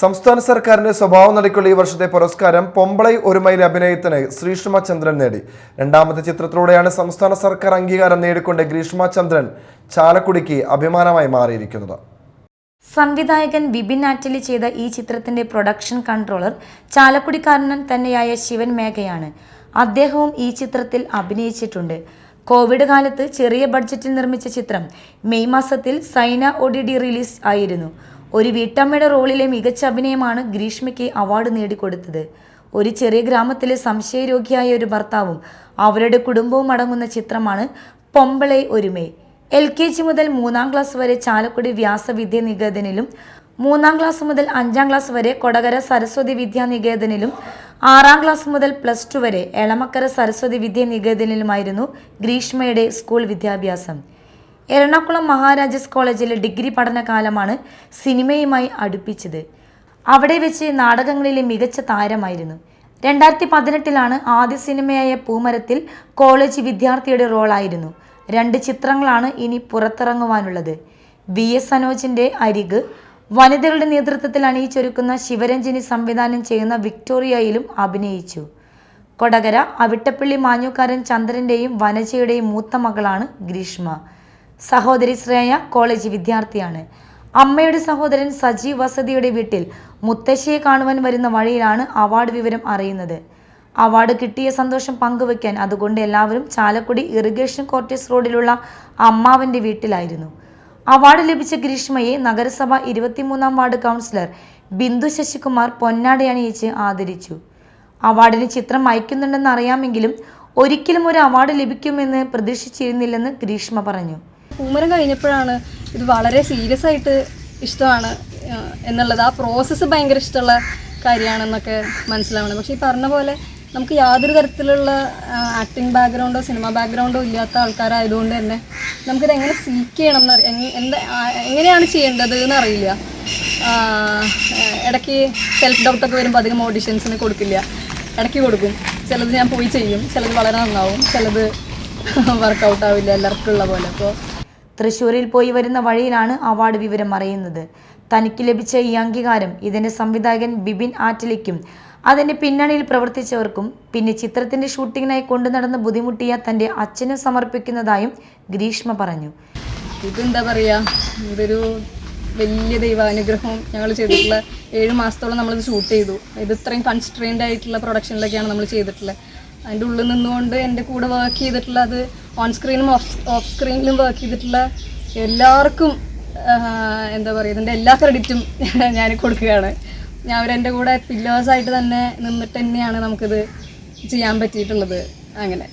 സംസ്ഥാന സർക്കാരിന്റെ സ്വഭാവ നടിക്കുള്ള ഈ വർഷത്തെ പുരസ്കാരം പൊമ്പളൈ ഒരുമയിൽ അഭിനയത്തിന് ശ്രീഷ്മ ചന്ദ്രൻ നേടി. രണ്ടാമത്തെ ചിത്രത്തിലൂടെയാണ് സംസ്ഥാന സർക്കാർ അംഗീകാരം നേടിക്കൊണ്ട് ഗ്രീഷ്മ ചന്ദ്രൻ ചാലക്കുടിക്ക് അഭിമാനമായി മാറിയിരിക്കുന്നത്. സംവിധായകൻ വിപിൻ ആറ്റലി ചെയ്ത ഈ ചിത്രത്തിന്റെ പ്രൊഡക്ഷൻ കൺട്രോളർ ചാലക്കുടിക്കാരനൻ തന്നെയായ ശിവൻ മേഘയാണ്. അദ്ദേഹവും ഈ ചിത്രത്തിൽ അഭിനയിച്ചിട്ടുണ്ട്. കോവിഡ് കാലത്ത് ചെറിയ ബഡ്ജറ്റിൽ നിർമ്മിച്ച ചിത്രം മെയ് മാസത്തിൽ സൈന ഒ റിലീസ് ആയിരുന്നു. ഒരു വീട്ടമ്മയുടെ റോളിലെ മികച്ച അഭിനയമാണ് ഗ്രീഷ്മയ്ക്ക് അവാർഡ് നേടിക്കൊടുത്തത്. ഒരു ചെറിയ ഗ്രാമത്തിലെ സംശയരോഗിയായ ഒരു ഭർത്താവും അവരുടെ കുടുംബവും അടങ്ങുന്ന ചിത്രമാണ് Pombale Orume. L K G മുതൽ മൂന്നാം ക്ലാസ് വരെ ചാലക്കുടി വ്യാസവിദ്യ നികേതനിലും മൂന്നാം ക്ലാസ് മുതൽ അഞ്ചാം ക്ലാസ് വരെ കൊടകര സരസ്വതി വിദ്യാ നികേതനിലും ആറാം ക്ലാസ് മുതൽ പ്ലസ് ടു വരെ എളമക്കര സരസ്വതി വിദ്യാ നികേതനിലുമായിരുന്നു ഗ്രീഷ്മയുടെ സ്കൂൾ വിദ്യാഭ്യാസം. എറണാകുളം മഹാരാജാസ് കോളേജിലെ ഡിഗ്രി പഠനകാലമാണ് സിനിമയുമായി അടുപ്പിച്ചത്. അവിടെ വെച്ച് നാടകങ്ങളിലെ മികച്ച താരമായിരുന്നു. രണ്ടായിരത്തി പതിനെട്ടിലാണ് ആദ്യ സിനിമയായ പൂമരത്തിൽ കോളേജ് വിദ്യാർത്ഥിയുടെ റോളായിരുന്നു. രണ്ട് ചിത്രങ്ങളാണ് ഇനി പുറത്തിറങ്ങുവാനുള്ളത്. വി എസ് സനോജിന്റെ അരിക് വനിതകളുടെ നേതൃത്വത്തിൽ അണിയിച്ചൊരുക്കുന്ന ശിവരഞ്ജിനി സംവിധാനം ചെയ്യുന്ന വിക്ടോറിയയിലും അഭിനയിച്ചു. കൊടകര അവിട്ടപ്പള്ളി മാഞ്ഞൂക്കാരൻ ചന്ദ്രന്റെയും വനജയുടെയും മൂത്ത മകളാണ് ഗ്രീഷ്മ. സഹോദരി ശ്രേയ കോളേജ് വിദ്യാർത്ഥിയാണ്. അമ്മയുടെ സഹോദരൻ സജീവ് വസതിയുടെ വീട്ടിൽ മുത്തശ്ശിയെ കാണുവാൻ വരുന്ന വഴിയിലാണ് അവാർഡ് വിവരം അറിയുന്നത്. അവാർഡ് കിട്ടിയ സന്തോഷം പങ്കുവയ്ക്കാൻ അതുകൊണ്ട് എല്ലാവരും ചാലക്കുടി ഇറിഗേഷൻ കോർട്ടേഴ്സ് റോഡിലുള്ള അമ്മാവന്റെ വീട്ടിലായിരുന്നു. അവാർഡ് ലഭിച്ച ഗ്രീഷ്മയെ നഗരസഭ ഇരുപത്തിമൂന്നാം വാർഡ് കൗൺസിലർ ബിന്ദു ശശികുമാർ പൊന്നാടയണിയിച്ച് ആദരിച്ചു. അവാർഡിന് ചിത്രം അയക്കുന്നുണ്ടെന്ന് അറിയാമെങ്കിലും ഒരിക്കലും ഒരു അവാർഡ് ലഭിക്കുമെന്ന് പ്രതീക്ഷിച്ചിരുന്നില്ലെന്ന് ഗ്രീഷ്മ പറഞ്ഞു. പൂമരം കഴിഞ്ഞപ്പോഴാണ് ഇത് വളരെ സീരിയസ് ആയിട്ട് ഇഷ്ടമാണ് എന്നുള്ളത്. ആ പ്രോസസ്സ് ഭയങ്കര ഇഷ്ടമുള്ള കാര്യമാണെന്നൊക്കെ മനസ്സിലാവണം പക്ഷേ ഈ പറഞ്ഞ പോലെ നമുക്ക് യാതൊരു തരത്തിലുള്ള ആക്ടിങ് ബാക്ക്ഗ്രൗണ്ടോ സിനിമ ബാക്ക്ഗ്രൗണ്ടോ ഇല്ലാത്ത ആൾക്കാരായതുകൊണ്ട് തന്നെ നമുക്കിത് എങ്ങനെ സീക്ക് ചെയ്യണം എന്ന് എന്താ എങ്ങനെയാണ് ചെയ്യേണ്ടത് എന്ന് അറിയില്ല. ഇടയ്ക്ക് സെൽഫ് ഡൗട്ടൊക്കെ വരുമ്പോൾ അധികം ഓഡിഷൻസിന് കൊടുക്കില്ല. ഇടയ്ക്ക് കൊടുക്കും. ചിലത് ഞാൻ പോയി ചെയ്യും. ചിലത് വളരെ നന്നാവും. ചിലത് വർക്കൗട്ട് ആവില്ല. എല്ലാവർക്കും ഉള്ള പോലെ. അപ്പോൾ തൃശ്ശൂരിൽ പോയി വരുന്ന വഴിയിലാണ് അവാർഡ് വിവരം അറിയുന്നത്. തനിക്ക് ലഭിച്ച ഈ അംഗീകാരം ഇതിന്റെ സംവിധായകൻ ബിബിൻ ആറ്റിലിക്കും അതിന്റെ പിന്നണിയിൽ പ്രവർത്തിച്ചവർക്കും പിന്നെ ചിത്രത്തിന്റെ ഷൂട്ടിങ്ങിനായി കൊണ്ടു നടന്ന് ബുദ്ധിമുട്ടിയ തന്റെ അച്ഛനും സമർപ്പിക്കുന്നതായും ഗ്രീഷ്മ പറഞ്ഞു. ഇതെന്താ പറയുക ഇതൊരു വലിയ ദൈവാനുഗ്രഹം ഞങ്ങൾ ചെയ്തിട്ടുള്ള ഏഴ് മാസത്തോളം നമ്മളിത് ഷൂട്ട് ചെയ്തു. ഇത് ഇത്രയും കൺസ്ട്രെയിൻഡ് ആയിട്ടുള്ള പ്രൊഡക്ഷനിലൊക്കെയാണ് നമ്മൾ ചെയ്തിട്ടുള്ളത്. അതിന്റെ ഉള്ളിൽ നിന്നുകൊണ്ട് എന്റെ കൂടെ വർക്ക് ചെയ്തിട്ടുള്ള അത് ഓൺ സ്ക്രീനും ഓഫ് ഓഫ് സ്ക്രീനിലും വർക്ക് ചെയ്തിട്ടുള്ള എല്ലാവർക്കും എന്താ പറയുക ഇതിന്റെ എല്ലാ ക്രെഡിറ്റും ഞാൻ കൊടുക്കുകയാണ്. ഞാൻ അവരെന്റെ കൂടെ പില്ലേഴ്സായിട്ട് തന്നെ നിന്നിട്ട് തന്നെയാണ് നമുക്കിത് ചെയ്യാൻ പറ്റിയിട്ടുള്ളത്. അങ്ങനെ.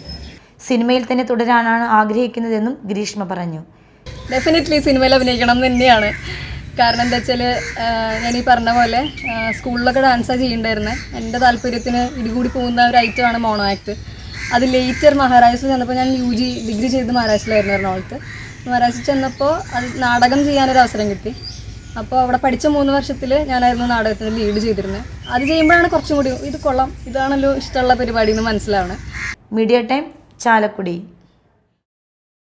സിനിമയിൽ തന്നെ തുടരാനാണ് ആഗ്രഹിക്കുന്നതെന്നും ഗ്രീഷ്മ പറഞ്ഞു. ഡെഫിനറ്റ്ലി സിനിമയിൽ അഭിനയിക്കണം എന്ന് തന്നെയാണ്. കാരണം എന്താ വെച്ചാൽ ഞാൻ ഈ പറഞ്ഞ പോലെ സ്കൂളിലൊക്കെ ഡാൻസാണ് ചെയ്യണ്ടായിരുന്നത് എന്റെ താല്പര്യത്തിന് ഇടികൂടി പോകുന്ന ഒരു ഐറ്റമാണ് മോണോ ആക്ട് അത് ലേറ്റർ മഹാരാഷ്ട്ര ചെന്നപ്പോൾ ഞാൻ യു ജി ഡിഗ്രി ചെയ്ത് മഹാരാഷ്ട്രയിലായിരുന്നു എറണാകുളത്ത്. മഹാരാഷ്ട്ര ചെന്നപ്പോൾ അത് നാടകം ചെയ്യാനൊരു അവസരം കിട്ടി. അപ്പോൾ അവിടെ പഠിച്ച മൂന്ന് വർഷത്തിൽ ഞാനായിരുന്നു നാടകത്തിന് ലീഡ് ചെയ്തിരുന്നത് അത് ചെയ്യുമ്പോഴാണ് കുറച്ചും കൂടി ഇത് കൊള്ളാം. ഇതാണല്ലോ ഇഷ്ടമുള്ള പരിപാടി എന്ന് മനസ്സിലാവണേ. Media time Chalakudy.